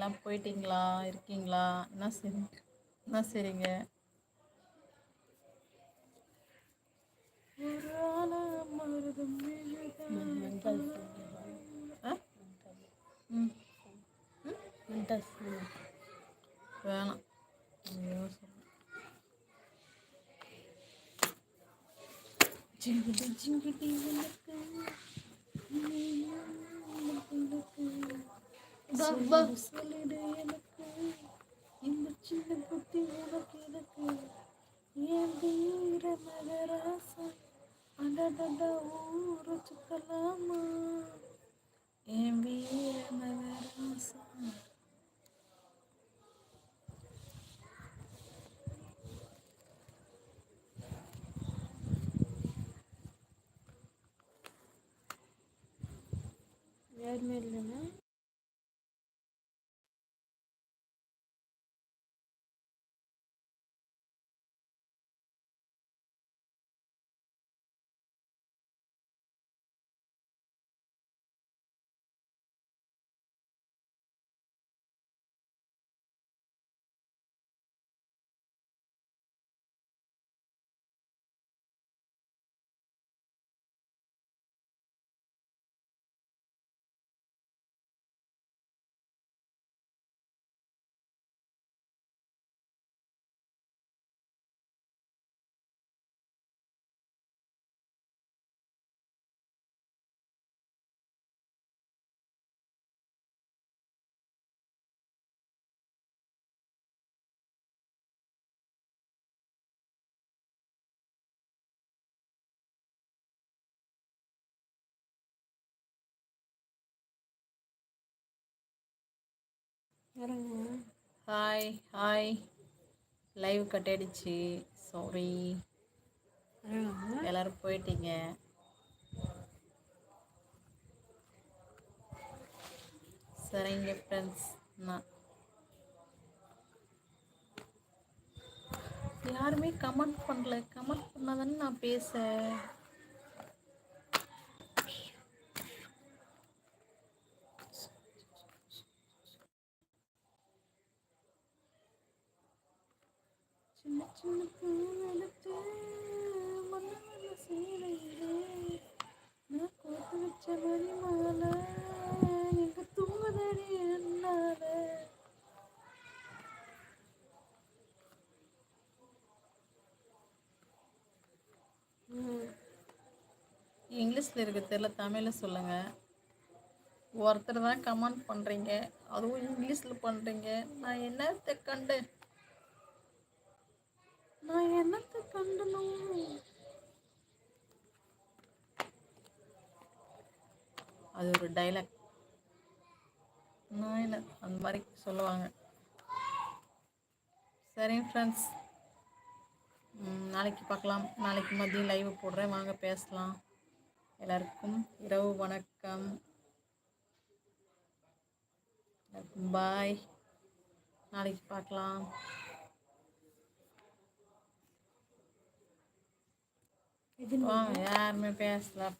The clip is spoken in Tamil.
எல்லாம் போயிட்டீங்களா? இருக்கீங்களா? என்ன சரி என்ன சரிங்க வேணாம். ஐயோ, சொல்லு. எனக்கு இந்த புத்தி உனக்கு எனக்கு ஏன் தீர மகராசா அடடட ஊரு சுத்தலாமா? என் வீர மகராசா யாருமே இல்லைன்னா ஹாய் ஹாய் லைவ் கட் ஆயிடுச்சு சாரி எல்லாரும் போயிட்டீங்க. சரிங்க ஃப்ரெண்ட்ஸ் நான் யாருமே கமெண்ட் பண்ணல. கமெண்ட் பண்ணாதானே நான் பேச. சின்ன சின்ன பூவெடுத்து ஒன்று ஒன்று சேலையிலே நான் கோத்து வச்ச மாதிரி மாலை எங்க தூங்குதடி என்னால இங்கிலீஷில் இருக்க தெரியல தமிழில் சொல்லுங்கள் ஒருத்தர் தான் கமெண்ட் பண்ணுறீங்க அதுவும் இங்கிலீஷில் பண்ணுறீங்க நான் என்னத்தை கண்டேன் நான் அது ஒரு டைலாக் நான் இல்லை அந்த மாதிரி சொல்லுவாங்க. சரிங்க ஃப்ரெண்ட்ஸ் நாளைக்கு பார்க்கலாம் நாளைக்கு மதியம் லைவ் போடுறேன். வாங்க பேசலாம். எல்லாருக்கும் இரவு வணக்கம். எல்லாருக்கும் பாய் நாளைக்கு பார்க்கலாம் வாங்க. யாருமே பேசல.